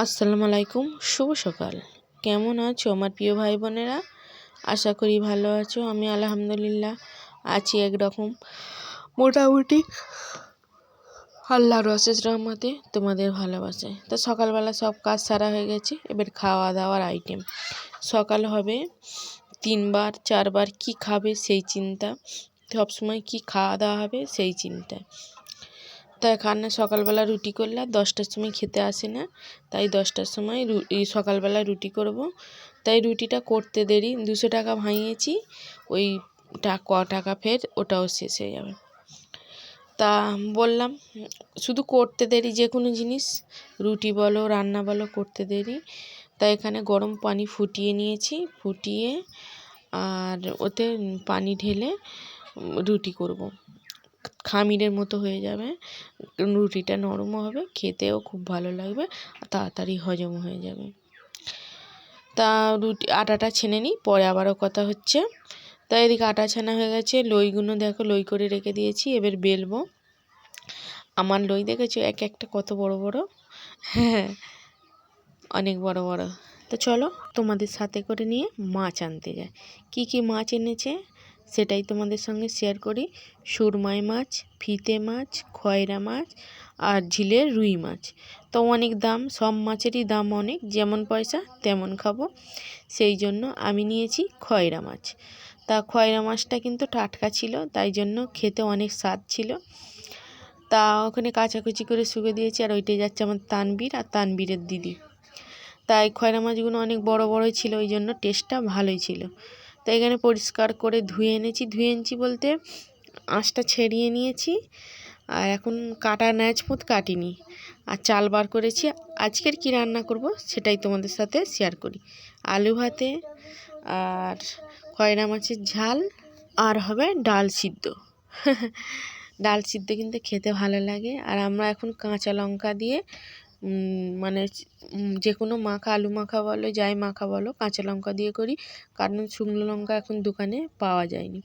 আসসালামু আলাইকুম, শুভ সকাল। কেমন আছো আমার প্রিয় ভাই বোনেরা আশা করি ভালো আছো, আমি আলহামদুলিল্লাহ আছি একরকম। মোটামুটি আল্লাহর অশেষ রহমতে তোমাদের ভালোবাসায় তো সকালবেলা সব কাজ সারা হয়ে গেছে, এবার খাওয়া দাওয়ার আইটেম সকাল হবে, তিনবার, চারবার কি খাবে সেই চিন্তা। সবসময় কি খাওয়া দাওয়া হবে সেই চিন্তা। তো এখানে সকালবেলা রুটি করলে দশটার সময় খেতে আসে না। তাই দশটার সময় সকালবেলা রুটি করব। তাই রুটিটা করতে দেরি, দুশো টাকা ভাঙিয়েছি, ওই ক টাকা ফের ওটাও শেষ হয়ে যাবে। তা বললাম, শুধু করতে দেরি যে কোনো জিনিস, রুটি বলো, রান্না বলো, করতে দেরি। তাই এখানে গরম পানি ফুটিয়ে নিয়েছি, ফুটিয়ে আর ওতে পানি ঢেলে রুটি করব। খামিরের মতো হয়ে যাবে। রুটিটা নরমও হবে, খেতেও খুব ভালো লাগবে তাড়াতাড়ি হজম হয়ে যাবে। তা রুটি, আটাটা ছেনে নিই, পরে আবারও কথা হচ্ছে। তা এদিকে আটা ছানা হয়ে গেছে, লইগুলো দেখো লই করে রেখে দিয়েছি, এবার বেলবো। আমার লই দেখেছ? এক একটা কত বড় বড়? হ্যাঁ অনেক বড় বড়। তো চলো তোমাদের সাথে করে নিয়ে মাছ আনতে যায় কি কি মাছ এনেছে? সেটাই তোমাদের সঙ্গে শেয়ার করি। সুরমাই মাছ, ফিতে মাছ, খয়রা মাছ আর ঝিলের রুই মাছ। তো অনেক দাম, সব মাছেরই দাম অনেক, যেমন পয়সা তেমন খাব। সেই জন্য আমি নিয়েছি খয়রা মাছ। তা খয়রা মাছটা কিন্তু টাটকা ছিল, তাই জন্য খেতে অনেক স্বাদ ছিল। তা ওখানে কাচাকুচি করে শুকে দিয়েছি, আর ওইটাই যাচ্ছে আমার তানবীর আর তানবীরের দিদি। তাই খয়রা মাছগুলো অনেক বড় বড়ই ছিল, ওই জন্য টেস্টটা ভালোই ছিল। তাই এখানে পরিষ্কার করে ধুয়ে এনেছি। ধুয়ে এনেছি বলতে আঁশটা ছেড়িয়ে নিয়েছি। আর এখন কাটা ন্যাচমুত কাটিনি। আর চাল বার করেছি। আজকের কি রান্না করব সেটাই তোমাদের সাথে শেয়ার করি। আলু ভাতে আর খয়রা মাছের ঝাল আর হবে ডাল সিদ্ধ। ডাল সিদ্ধ কিন্তু খেতে ভালো লাগে। আর আমরা এখন কাঁচা লঙ্কা দিয়ে মানে যে কোনো মাখা, আলু মাখা বলো, যাই মাখা বলো, কাঁচা লঙ্কা দিয়ে করি। কারণ শুকনো লঙ্কা এখন দোকানে পাওয়া যায়নি।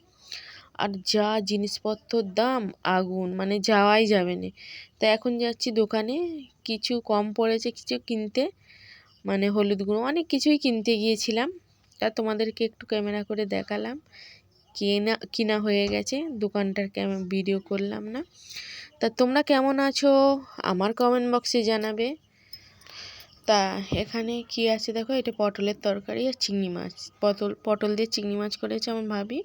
আর যা জিনিসপত্রর দাম, আগুন মানে যাওয়াই যাবে না। তা এখন যাচ্ছি দোকানে, কিছু কম পড়েছে কিছু কিনতে মানে হলুদ গুঁড়ো, অনেক কিছুই কিনতে গিয়েছিলাম। তা তোমাদেরকে একটু ক্যামেরা করে দেখালাম। কেনা, কিনা হয়ে গেছে, দোকানটার ভিডিও করলাম না। তা তোমরা কেমন আছো? আমার কমেন্ট বক্সে জানাবে। তা এখানে কি আছে দেখো? এটা পটলের তরকারি আর চিংড়ি মাছ। পটল পটল দিয়ে চিংড়ি মাছ করেছে আমার ভাবি।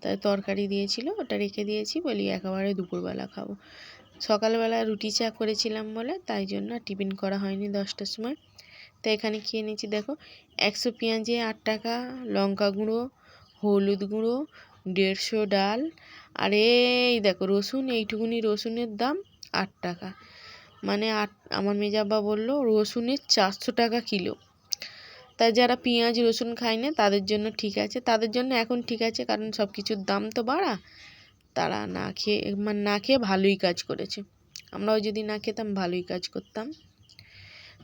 তাই তরকারি দিয়েছিল, ওটা রেখে দিয়েছি। বলি একেবারে দুপুরবেলা খাব। সকালবেলা রুটি চা করেছিলাম বলে, তাই জন্য টিফিন করা হয়নি দশটার সময়। তো এখানে খেয়ে নিয়েছি দেখো? একশো পেঁয়াজে আট টাকা, লঙ্কা গুঁড়ো, হলুদ গুঁড়ো, দেড়শো ডাল আর এই দেখো রসুন, এইটুকুনি রসুনের দাম আট টাকা। মানে আট, আমার মেজাব্বা বলল রসুনের চারশো টাকা কিলো। তাই যারা পেঁয়াজ, রসুন খায় না, তাদের জন্য ঠিক আছে। তাদের জন্য এখন ঠিক আছে, কারণ সব কিছুর দাম তো বাড়া। তারা না খেয়ে মানে না খেয়ে ভালোই কাজ করেছে। আমরাও যদি না খেতাম, ভালোই কাজ করতাম।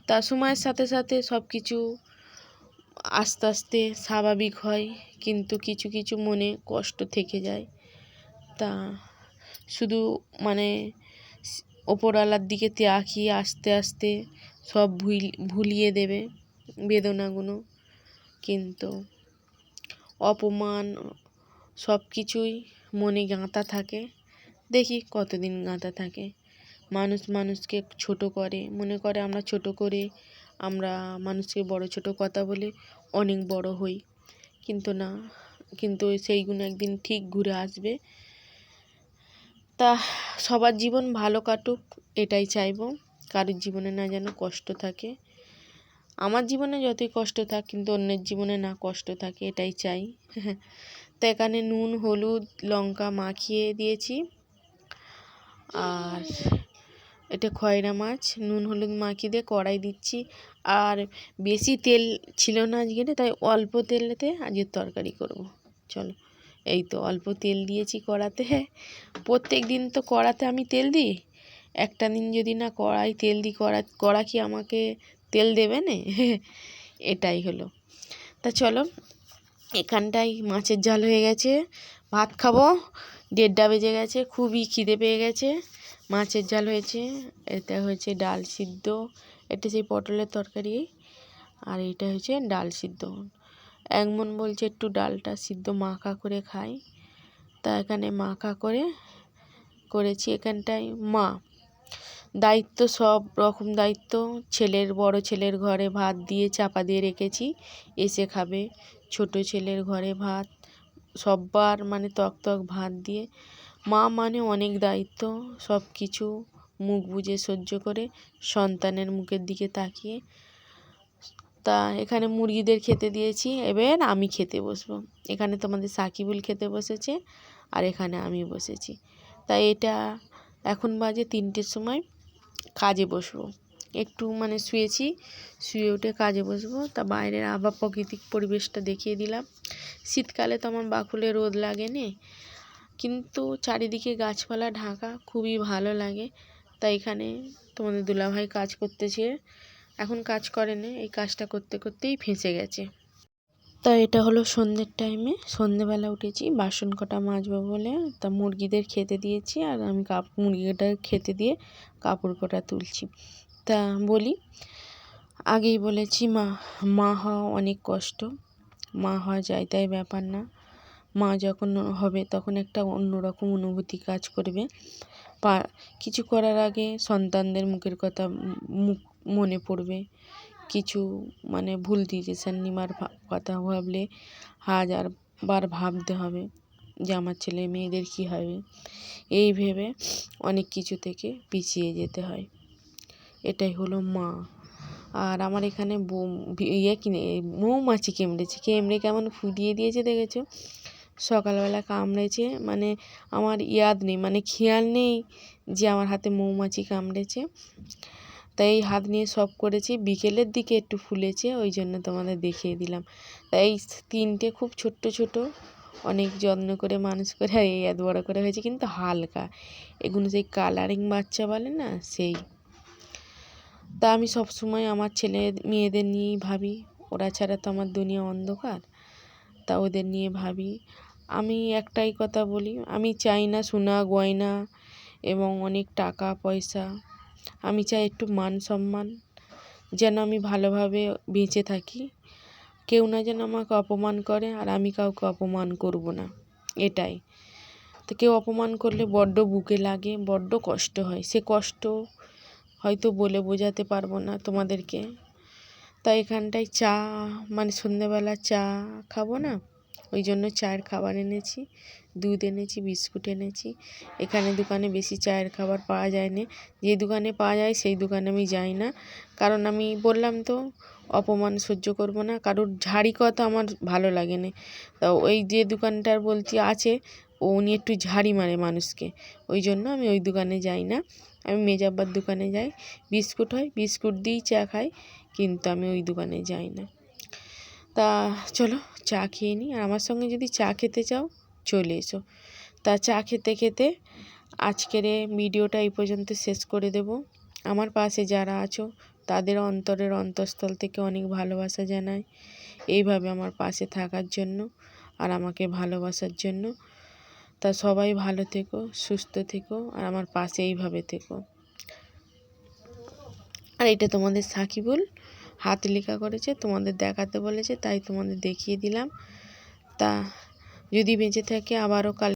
তা সময়ের সাথে সাথে সব কিছু আস্তে আস্তে স্বাভাবিক হয়, কিন্তু কিছু কিছু মনে কষ্ট থেকে যায়। তা শুধু মানে ওপরওয়ালার দিকে তাকিয়ে আস্তে আস্তে সব ভুল, ভুলিয়ে দেবে বেদনাগুলো। কিন্তু অপমান সব কিছুই মনে গাঁথা থাকে। দেখি কতদিন গাঁথা থাকে। মানুষ মানুষকে ছোট করে, মনে করে আমরা ছোট করে আমরা মানুষকে বড় ছোট কথা বলে অনেক বড় হই। কিন্তু না, কিন্তু সেইগুলো একদিন ঠিক ঘুরে আসবে। তা সবার জীবন ভালো কাটুক, এটাই চাইব। কারোর জীবনে না যেন কষ্ট থাকে। আমার জীবনে যতই কষ্ট থাক, কিন্তু অন্যের জীবনে না কষ্ট থাকে, এটাই চাই। তো এখানে নুন, হলুদ, লঙ্কা মাখিয়ে দিয়েছি। আর এটা খয়রা মাছ, নুন, হলুদ মাখিয়ে দিয়ে কড়াই দিচ্ছি। আর বেশি তেল ছিল না আজকে তাই অল্প তেলেতে আজকে তরকারি করব। চলো। এই তো অল্প তেল দিয়েছি কড়াতে। হ্যাঁ প্রত্যেক দিন তো কড়াতে আমি তেল দিই। একটা দিন যদি না কড়াই তেল দিই, কড়া কড়া কি আমাকে তেল দেবে না? এটাই হলো। তা চলো, এখানটায় মাছের জাল হয়ে গেছে। ভাত খাব, দেড়টা বেজে গেছে, খুবই খিদে পেয়ে গেছে। মাছের জাল হয়েছে, এটা হয়েছে ডাল সিদ্ধ, এটা সেই পটলের তরকারি, আর এটা হচ্ছে ডাল সিদ্ধ। একমন বলছে, একটু ডালটা সিদ্ধ মাখা করে খাই। তা এখানে মাখা করে, করেছি এখানটায় মা। দায়িত্ব সব রকম দায়িত্ব। ছেলের, বড় ছেলের ঘরে ভাত দিয়ে চাপা দিয়ে রেখেছি, এসে খাবে। ছোট ছেলের ঘরে ভাত, সববার মানে তক তক ভাত দিয়ে। মা মানে অনেক দায়িত্ব সব কিছু মুখ বুজে সহ্য করে সন্তানের মুখের দিকে তাকিয়ে তা এখানে মুরগিদের খেতে দিয়েছি, এবার আমি খেতে বসবো। এখানে তোমাদের সাকিবুল খেতে বসেছে আর এখানে আমি বসেছি। তাই এটা এখন বাজে তিনটের সময় কাজে বসবো। একটু মানে শুয়েছি, শুয়ে উঠে কাজে বসবো। তা বাইরের আবার প্রাকৃতিক পরিবেশটা দেখিয়ে দিলাম। শীতকালে তো আমার বাকুলে রোদ লাগেনি কিন্তু চারিদিকে গাছপালা, ঢাকা খুবই ভালো লাগে। তাই এখানে তোমাদের দুলাভাই কাজ করতেছে। এখন কাজ করে না, এই কাজটা করতে করতেই ফেঁসে গেছে। তা এটা হলো সন্ধ্যের টাইমে সন্ধ্যেবেলা উঠেছি, বাসন কটা মাজবো বলে, তা মুরগিদের খেতে দিয়েছি আর আমি কাপ মুরগিটা খেতে দিয়ে কাপড় কটা তুলছি। তা বলি, আগেই বলেছি মা মা হওয়া অনেক কষ্ট। মা হওয়া যায় তাই ব্যাপার না। মা যখন হবে তখন একটা অন্যরকম অনুভূতি কাজ করবে। পা, কিছু করার আগে সন্তানদের মুখের কথা মুখ, মনে পড়বে। কিছু মানে ভুল ডিসিশান নেওয়ার কথা ভাবলে হাজারবার ভাবতে হবে যে আমার ছেলে মেয়েদের কী হবে। এই ভেবে অনেক কিছু থেকে পিছিয়ে যেতে হয়। এটাই হলো মা। আর আমার এখানে ইয়ে কিনে, মৌমাছি কেমড়েছে। কেমড়ে কেমন ফুটিয়ে দিয়েছে দেখেছ? সকালবেলা কামড়েছে মানে আমার ইয়াদ নেই মানে খেয়াল নেই যে আমার হাতে মৌমাছি কামড়েছে। তাই এই হাত নিয়ে সব করেছি, বিকেলের দিকে একটু ফুলেছে, ওই জন্য তোমাদের দেখিয়ে দিলাম। তাই এই তিনটে খুব ছোট্ট ছোট, অনেক যত্ন করে মানুষ করে আর এই এত বড়ো করে হয়েছে, কিন্তু হালকা। এগুলো সেই কালারিং বাচ্চা বলে না, সেই। তা আমি সব সময় আমার ছেলে মেয়েদের নিয়েই ভাবি, ওরা ছাড়া তো আমার দুনিয়া অন্ধকার। তা ওদের নিয়ে ভাবি। আমি একটাই কথা বলি, আমি চাই না সোনা, গয়না এবং অনেক টাকা, পয়সা। আমি চাই একটু মান সম্মান, যেন আমি ভালোভাবে বেঁচে থাকি। কেউ না যেন আমাকে অপমান করে আর আমি কাউকে অপমান করব না, এটাই। তো কেউ অপমান করলে বড্ড বুকে লাগে, বড্ড কষ্ট হয়। সে কষ্ট হয়তো বলে বোঝাতে পারব না তোমাদেরকে। তাই এখানটায় চা মানে সন্ধ্যেবেলা চা খাব না? ওই জন্য চায়ের খাবার এনেছি, দুধ এনেছি, বিস্কুট এনেছি। এখানে দোকানে বেশি চায়ের খাবার পাওয়া যায় না যে দোকানে পাওয়া যায় সেই দোকানে আমি যাই না। কারণ আমি বললাম তো, অপমান সহ্য করব না, কারোর ঝাড়ি কথা আমার ভালো লাগে না। তা ওই যে দোকানটার বলছি আছে উনি একটু ঝাড়ি মারে মানুষকে। ওই জন্য আমি ওই দোকানে যাই না। আমি মেজাব্বার দোকানে যাই। বিস্কুট হয়, বিস্কুট দিয়েই চা খাই, কিন্তু আমি ওই দোকানে যাই না। তা চলো চা খেয়ে নিই। আর আমার সঙ্গে যদি চা খেতে চাও, চলে এসো। তা চা খেতে খেতে আজকের ভিডিওটা এই পর্যন্ত শেষ করে দেব। আমার পাশে যারা আছো, তাদের অন্তরের অন্তঃস্থল থেকে অনেক ভালোবাসা জানাই। এইভাবে আমার পাশে থাকার জন্য আর আমাকে ভালোবাসার জন্য। তা সবাই ভালো থেকো, সুস্থ থেকো আর আমার পাশে এইভাবে থেকো। আর এটা তোমাদের সাকিবুল। হাত লেখা করেছে, তোমাদের দেখাতে বলেছে, তাই তোমাদের দেখিয়ে দিলাম। তা যদি বেঁচে থাকে, আবারও কাল